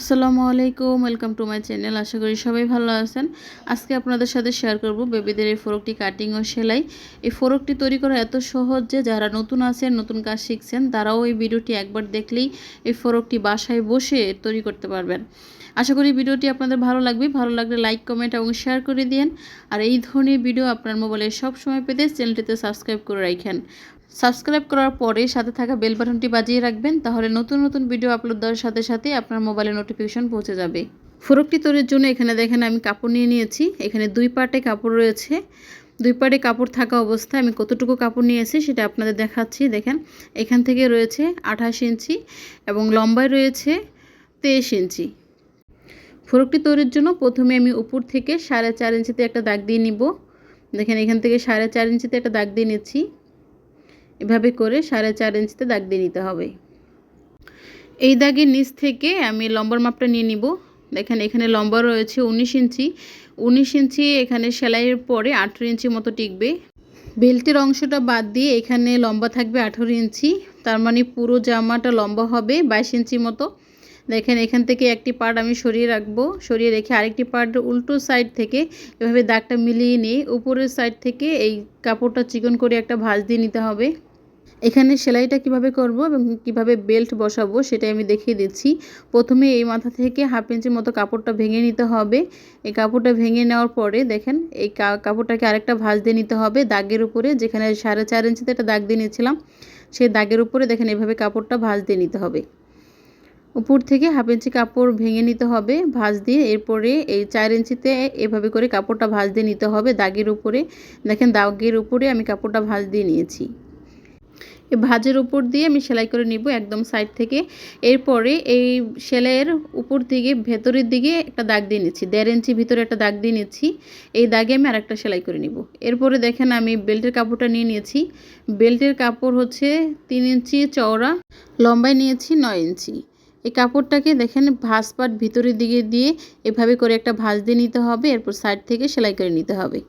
আসসালামু আলাইকুম, welcome to my channel. আশা করি সবাই ভালো আছেন। আজকে আপনাদের সাথে শেয়ার করব বেবিদের এই ফরকটি কাটিং ও সেলাই। এই ফরকটি তৈরি করা এত সহজ যে যারা নতুন আছেন, নতুন কাজ শিখছেন, তারাও এই ভিডিওটি একবার দেখলেই এই ফোরকটি বাসায় বসে তৈরি করতে পারবেন। আশা করি ভিডিওটি আপনাদের ভালো লাগবে। ভালো লাগলে লাইক, কমেন্ট এবং শেয়ার করে দিন আর এই ধরনের ভিডিও আপনার মোবাইলে সব সময় পেতে চ্যানেলটিতে সাবস্ক্রাইব করে রাখেন। সাবস্ক্রাইব করার পরে সাথে থাকা বেল বাটনটি বাজিয়ে রাখবেন, তাহলে নতুন নতুন ভিডিও আপলোড দেওয়ার সাথে সাথে আপনার মোবাইলে নোটিফিকেশন পৌঁছে যাবে। ফোরকটি তৈরির জন্য এখানে দেখেন আমি কাপড় নিয়ে নিয়েছি। এখানে দুই পার্টে কাপড় রয়েছে। দুই পার্টে কাপড় থাকা অবস্থায় আমি কতটুকু কাপড় নিয়েছি সেটা আপনাদের দেখাচ্ছি। দেখেন, এখান থেকে রয়েছে আঠাশ ইঞ্চি এবং লম্বায় রয়েছে তেইশ ইঞ্চি। ফোরকটি তৈরির জন্য প্রথমে আমি উপর থেকে সাড়ে চার ইঞ্চিতে একটা দাগ দিয়ে নিব। দেখেন, এখান থেকে সাড়ে চার ইঞ্চিতে একটা দাগ দিয়ে নিচ্ছি। এভাবে করে সাড়ে চার ইঞ্চিতে দাগ দিয়ে নিতে হবে। এই দাগের নিচ থেকে আমি লম্বার মাপটা নিয়ে নিব। দেখেন এখানে লম্বা রয়েছে উনিশ ইঞ্চি। উনিশ ইঞ্চি এখানে সেলাইয়ের পরে আঠেরো ইঞ্চি মতো টিকবে। বেল্টের অংশটা বাদ দিয়ে এখানে লম্বা থাকবে আঠেরো ইঞ্চি। তার মানে পুরো জামাটা লম্বা হবে বাইশ ইঞ্চি মতো। দেখেন এখান থেকে একটি পার্ট আমি সরিয়ে রাখব। সরিয়ে রেখে আরেকটি পার্ট উল্টো সাইড থেকে এভাবে দাগটা মিলিয়ে নিয়ে উপরের সাইড থেকে এই কাপড়টা চিকন করে একটা ভাঁজ দিয়ে নিতে হবে। এখানে সেলাইটা কীভাবে করব এবং কীভাবে বেল্ট বসাবো সেটা আমি দেখিয়ে দিচ্ছি। প্রথমে এই মাথা থেকে হাফ ইঞ্চির মতো কাপড়টা ভেঙে নিতে হবে। এই কাপড়টা ভেঙে নেওয়ার পরে দেখেন, এই কাপড়টাকে আরেকটা ভাঁজ দিয়ে নিতে হবে দাগের উপরে, যেখানে সাড়ে চার ইঞ্চিতে একটা দাগ দিয়ে নিয়েছিলাম। সেই দাগের উপরে দেখেন, এভাবে কাপড়টা ভাঁজ দিয়ে নিতে হবে। উপর থেকে হাফ ইঞ্চি কাপড় ভেঙে নিতে হবে, ভাঁজ দিয়ে এরপরে এই চার ইঞ্চিতে এভাবে করে কাপড়টা ভাঁজ দিয়ে নিতে হবে দাগের উপরে। দেখেন, দাগের উপরে আমি কাপড়টা ভাঁজ দিয়ে নিয়েছি। ভাজের উপর দিয়ে আমি সেলাই করে নিব একদম সাইড থেকে। এরপরে এই সেলাইয়ের উপর থেকে ভেতরের দিকে একটা দাগ দিয়ে নিচ্ছি। দেড় ইঞ্চি ভিতরে একটা দাগ দিয়ে নিচ্ছি। এই দাগে আমি আরেকটা সেলাই করে নিব। এরপরে দেখেন আমি বেল্টের কাপড়টা নিয়ে নিয়েছি। বেল্টের কাপড় হচ্ছে তিন ইঞ্চি চওড়া, লম্বায় নিয়েছি নয় ইঞ্চি। এই কাপড়টাকে দেখেন ভাঁজ পাট ভিতরের দিকে দিয়ে এভাবে করে একটা ভাঁজ দিয়ে নিতে হবে। এরপর সাইড থেকে সেলাই করে নিতে হবে।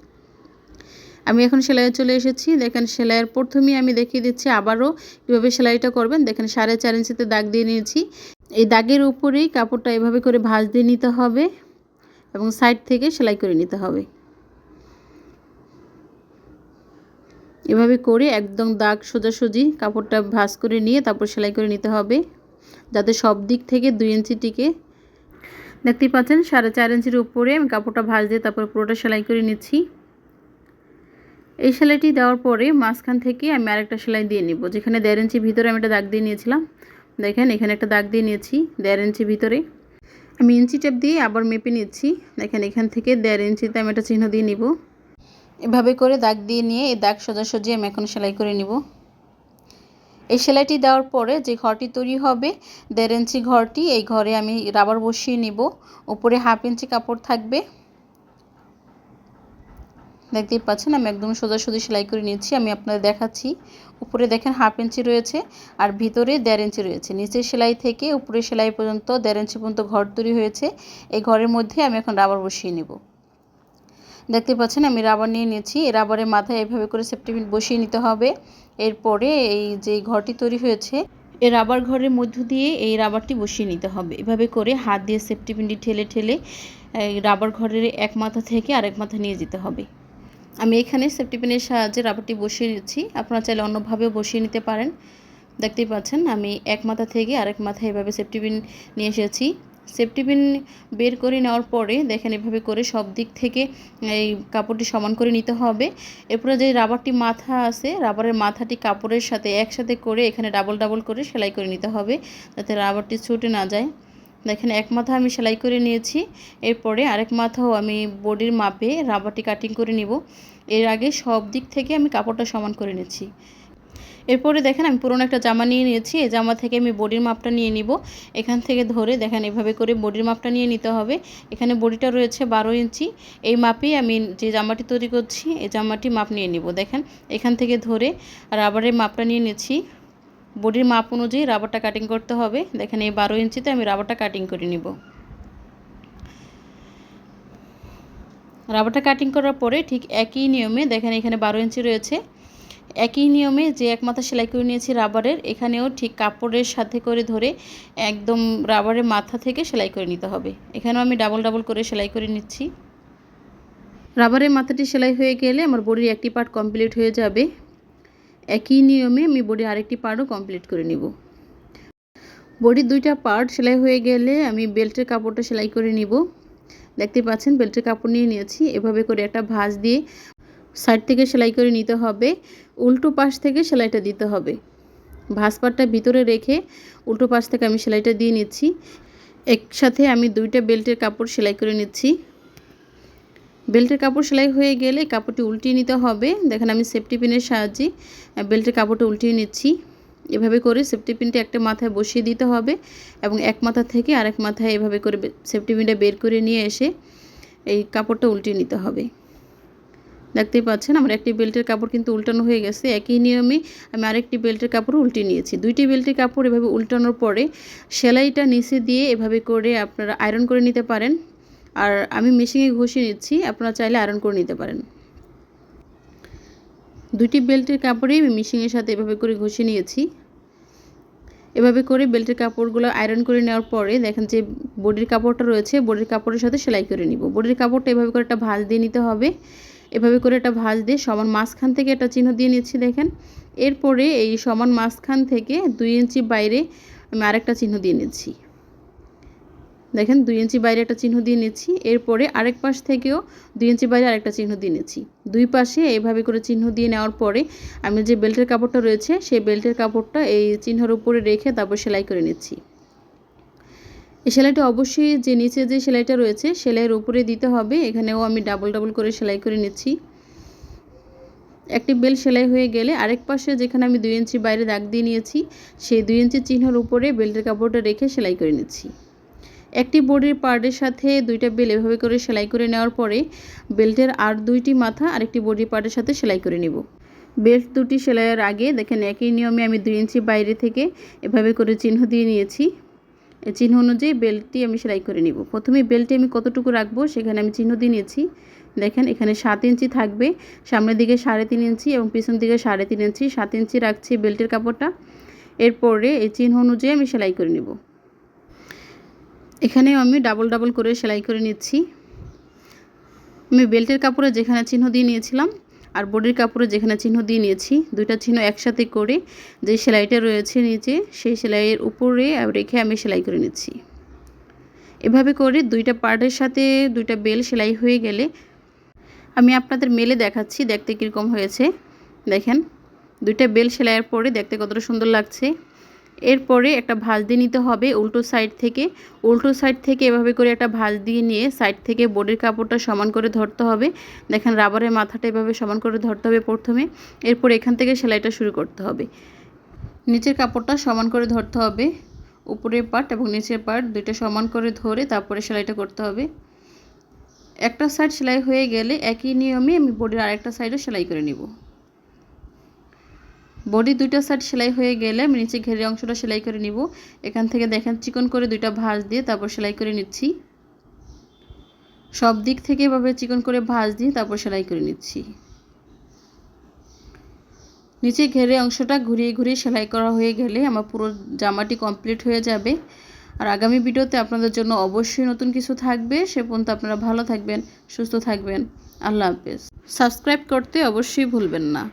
আমি এখন সেলাইয়ে চলে এসেছি। দেখেন সেলাইয়ের প্রথমেই আমি দেখিয়ে দিচ্ছি আবারও কীভাবে সেলাইটা করবেন। দেখেন সাড়ে চার ইঞ্চিতে দাগ দিয়ে নিয়েছি। এই দাগের উপরেই কাপড়টা এভাবে করে ভাঁজ দিয়ে নিতে হবে এবং সাইড থেকে সেলাই করে নিতে হবে। এভাবে করে একদম দাগ সোজাসুজি কাপড়টা ভাঁজ করে নিয়ে তারপর সেলাই করে নিতে হবে। যাতে সব দিক থেকে দুই ইঞ্চি টিকে। দেখতেই পাচ্ছেন সাড়ে চার ইঞ্চির উপরে আমি কাপড়টা ভাঁজ দিয়ে তারপর পুরোটা সেলাই করে নিচ্ছি। এই সেলাইটি দেওয়ার পরে মাঝখান থেকে আমি আরেকটা সেলাই দিয়ে নিব। যেখানে দেড় ইঞ্চি ভিতরে আমি একটা দাগ দিয়ে নিয়েছিলাম। দেখেন, এখানে একটা দাগ দিয়ে নিয়েছি দেড় ইঞ্চি ভিতরে। আমি ইঞ্চি টেপ দিয়ে আবার মেপে নিচ্ছি। দেখেন, এখান থেকে দেড় ইঞ্চিতে আমি একটা চিহ্ন দিয়ে নিব। এভাবে করে দাগ দিয়ে নিয়ে এই দাগ সোজাসুজি আমি এখন সেলাই করে নিব। এই সেলাইটি দেওয়ার পরে যে ঘরটি তৈরি হবে, দেড় ইঞ্চি ঘরটি, এই ঘরে আমি রাবার বসিয়ে নিব। উপরে হাফ ইঞ্চি কাপড় থাকবে। দেখতেই পাচ্ছেন, আমি একদম সোজাসুজি সেলাই করে নিয়েছি, আমি আপনাদের দেখাচ্ছি। উপরে দেখেন হাফ ইঞ্চি রয়েছে আর ভিতরে দেড় ইঞ্চি রয়েছে। নিচের সেলাই থেকে উপরে সেলাই পর্যন্ত দেড় ইঞ্চি পর্যন্ত ঘর তৈরি হয়েছে। এই ঘরের মধ্যে আমি এখন রাবার বসিয়ে নেব। দেখতে পাচ্ছেন, আমি রাবার নিয়ে নিয়েছি। রাবারের মাথায় এভাবে করে সেফটিপিন বসিয়ে নিতে হবে। এরপরে এই যে ঘরটি তৈরি হয়েছে, এই রাবার ঘরের মধ্য দিয়ে এই রাবারটি বসিয়ে নিতে হবে। এভাবে করে হাত দিয়ে সেফটিপিনটি ঠেলে ঠেলে রাবার ঘরের এক মাথা থেকে আরেক মাথা নিয়ে যেতে হবে। আমি এখানে সেফটি পিনের সাহায্যে রাবারটি বসিয়ে নিচ্ছি। আপনারা চাইলে অন্যভাবেও বসিয়ে নিতে পারেন। দেখতেই পাচ্ছেন, আমি এক মাথা থেকে আরেক মাথায় এভাবে সেফটি পিন নিয়ে এসেছি। সেফটি পিন বের করে নেওয়ার পরে দেখেন, এভাবে করে সব দিক থেকে এই কাপড়টি সমান করে নিতে হবে। এরপরে যে রাবারটি মাথা আছে রাবারের মাথাটি কাপড়ের সাথে একসাথে করে এখানে ডাবল ডাবল করে সেলাই করে নিতে হবে, যাতে রাবারটি ছুটে না যায়। দেখেন, এক মাথা আমি সেলাই করে নিয়েছি। এরপরে আরেক মাথাও আমি বডির মাপে রাবারটি কাটিং করে নিব। এর আগে সব দিক থেকে আমি কাপড়টা সমান করে নিচ্ছি এরপরে দেখেন, আমি পুরোনো একটা জামা নিয়ে নিয়েছি। এই জামা থেকে আমি বডির মাপটা নিয়ে নিব। এখান থেকে ধরে দেখেন, এভাবে করে বডির মাপটা নিয়ে নিতে হবে। এখানে বডিটা রয়েছে বারো ইঞ্চি। এই মাপেই আমি যে জামাটি তৈরি করছি, এই জামাটি মাপ নিয়ে নিব। দেখেন, এখান থেকে ধরে রাবারের মাপটা নিয়ে নিচ্ছি। বডির মাপ অনুযায়ী রাবারটা কাটিং করতে হবে। দেখেন এই বারো ইঞ্চিতে আমি রাবারটা কাটিং করে নিব। রাবারটা কাটিং করার পরে ঠিক একই নিয়মে, দেখেন এখানে বারো ইঞ্চি রয়েছে। একই নিয়মে যে এক মাথা সেলাই করে নিয়েছি রাবারের, এখানেও ঠিক কাপড়ের সাথে করে ধরে একদম রাবারের মাথা থেকে সেলাই করে নিতে হবে। এখানেও আমি ডাবল ডাবল করে সেলাই করে নিচ্ছি। রাবারের মাথাটি সেলাই হয়ে গেলে আমার বডির একটি পার্ট কমপ্লিট হয়ে যাবে। একই নিয়মে আমি বডির আরেকটি পার্টও কমপ্লিট করে নিব। বডির দুইটা পার্ট সেলাই হয়ে গেলে আমি বেল্টের কাপড়টা সেলাই করে নিব। দেখতে পাচ্ছেন, বেল্টের কাপড় নিয়ে নিয়েছি। এভাবে করে একটা ভাঁজ দিয়ে সাইড থেকে সেলাই করে নিতে হবে। উল্টো পাশ থেকে সেলাইটা দিতে হবে। ভাঁজ পাটটা ভিতরে রেখে উল্টো পাশ থেকে আমি সেলাইটা দিয়ে নিচ্ছি। একসাথে আমি দুইটা বেল্টের কাপড় সেলাই করে নিচ্ছি। বেল্টের কাপড় সেলাই হয়ে গেলে কাপড়টি উল্টিয়ে নিতে হবে। দেখেন আমি সেফটি পিনের সাহায্যে বেল্টের কাপড়টা উল্টিয়ে নিচ্ছি। এভাবে করে সেফটি পিনটা একটা মাথায় বসিয়ে দিতে হবে এবং এক মাথা থেকে আরেক মাথায় এভাবে করে সেফটি পিনটা বের করে নিয়ে এসে এই কাপড়টা উল্টিয়ে নিতে হবে। দেখতেই পাচ্ছেন আমার একটি বেল্টের কাপড় কিন্তু উল্টানো হয়ে গেছে। একই নিয়মে আমি আরেকটি বেল্টের কাপড় উল্টে নিয়েছি। দুইটি বেল্টের কাপড় এভাবে উল্টানোর পরে সেলাইটা নিচে দিয়ে এভাবে করে আপনারা আয়রন করে নিতে পারেন। আর আমি মেশিনে ঘষিয়ে নিচ্ছি, আপনারা চাইলে আয়রন করে নিতে পারেন। দুটি বেল্টের কাপড়ে আমি মেশিনের সাথে এভাবে করে ঘষে নিয়েছি। এভাবে করে বেল্টের কাপড়গুলো আয়রন করে নেওয়ার পরে দেখেন যে বডির কাপড়টা রয়েছে, বডির কাপড়ের সাথে সেলাই করে নিব। বডির কাপড়টা এভাবে করে একটা ভাঁজ দিয়ে নিতে হবে। এভাবে করে একটা ভাঁজ দিয়ে সমান মাঝখান থেকে একটা চিহ্ন দিয়ে নিচ্ছি দেখেন। এরপরে এই সমান মাঝখান থেকে দুই ইঞ্চি বাইরে আমি আরেকটা চিহ্ন দিয়ে নিচ্ছি। দেখেন দুই ইঞ্চি বাইরে একটা চিহ্ন দিয়ে নিচ্ছি, এরপরে আরেক পাশ থেকেও দুই ইঞ্চি বাইরে আরেকটা চিহ্ন দিয়ে নিচ্ছি। দুই পাশে এইভাবে করে চিহ্ন দিয়ে নেওয়ার পরে আমি যে বেল্টের কাপড়টা রয়েছে, সেই বেল্টের কাপড়টা এই চিহ্নের উপরে রেখে তারপর সেলাই করে নিচ্ছি। এই সেলাইটা অবশ্যই যে নিচে যে সেলাইটা রয়েছে, সেলাইয়ের উপরে দিতে হবে, এখানেও আমি ডাবল ডাবল করে সেলাই করে নিচ্ছি। একটি বেল সেলাই হয়ে গেলে আরেক পাশে যেখানে আমি দুই ইঞ্চি বাইরে দাগ দিয়ে নিয়েছি, সেই দুই ইঞ্চি চিহ্নের উপরে বেল্টের কাপড়টা রেখে সেলাই করে নিচ্ছি। একটি বডির পার্টের সাথে দুইটা বেল এভাবে করে সেলাই করে নেওয়ার পরে বেল্টের আর দুইটি মাথা আরেকটি বডির পার্টের সাথে সেলাই করে নিব। বেল্ট দুটি সেলাইয়ের আগে দেখেন একই নিয়মে আমি দুই ইঞ্চি বাইরে থেকে এভাবে করে চিহ্ন দিয়ে নিয়েছি। এই চিহ্ন অনুযায়ী বেল্টটি আমি সেলাই করে নিব। প্রথমে বেল্টটি আমি কতটুকু রাখব সেখানে আমি চিহ্ন দিয়ে নিয়েছি। দেখেন এখানে সাত ইঞ্চি থাকবে, সামনের দিকে সাড়ে তিন ইঞ্চি এবং পিছন দিকে সাড়ে তিন ইঞ্চি। সাত ইঞ্চি রাখছি বেল্টের কাপড়টা। এরপরে এই চিহ্ন অনুযায়ী আমি সেলাই করে নেব। এখানেও আমি ডাবল ডাবল করে সেলাই করে নিচ্ছি। আমি বেল্টের কাপড়ে যেখানে চিহ্ন দিয়ে নিয়েছিলাম আর বডির কাপড়ে যেখানে চিহ্ন দিয়ে নিয়েছি, দুইটা চিহ্ন একসাথে করে যে সেলাইটা রয়েছে নিচে, সেই সেলাইয়ের উপরে রেখে আমি সেলাই করে নিচ্ছি। এভাবে করে দুইটা পার্টের সাথে দুইটা বেল সেলাই হয়ে গেলে আমি আপনাদের মেলে দেখাচ্ছি দেখতে কীরকম হয়েছে। দেখেন, দুইটা বেল সেলাইয়ের পরে দেখতে কতটা সুন্দর লাগছে। এরপরে একটা ভাঁজ দিয়ে নিতে হবে উল্টো সাইড থেকে। উল্টো সাইড থেকে এভাবে করে একটা ভাঁজ দিয়ে নিয়ে সাইড থেকে বোর্ডের কাপড়টা সমান করে ধরতে হবে। দেখেন রাবারের মাথাটা এভাবে সমান করে ধরতে হবে প্রথমে। এরপর এখান থেকে সেলাইটা শুরু করতে হবে। নিচের কাপড়টা সমান করে ধরতে হবে। উপরের পার্ট এবং নিচের পার্ট দুইটা সমান করে ধরে তারপরে সেলাইটা করতে হবে। একটা সাইড সেলাই হয়ে গেলে একই নিয়মে আমি বোর্ডের আরেকটা সাইডও সেলাই করে নিব। বডি দুইটা সাইড সেলাই হয়ে গেলে আমি নিচে ঘেরের অংশটা সেলাই করে নিব। এখান থেকে দেখেন চিকন করে দুইটা ভাঁজ দিয়ে তারপর সেলাই করে নিচ্ছি। সব দিক থেকে এভাবে চিকন করে ভাঁজ দিয়ে তারপর সেলাই করে নিচ্ছি। নিচে ঘেরে অংশটা ঘুরিয়ে ঘুরিয়ে সেলাই করা হয়ে গেলে আমার পুরো জামাটি কমপ্লিট হয়ে যাবে। আর আগামী ভিডিওতে আপনাদের জন্য অবশ্যই নতুন কিছু থাকবে। সে পর্যন্ত আপনারা ভালো থাকবেন, সুস্থ থাকবেন। আল্লাহ হাফেজ। সাবস্ক্রাইব করতে অবশ্যই ভুলবেন না।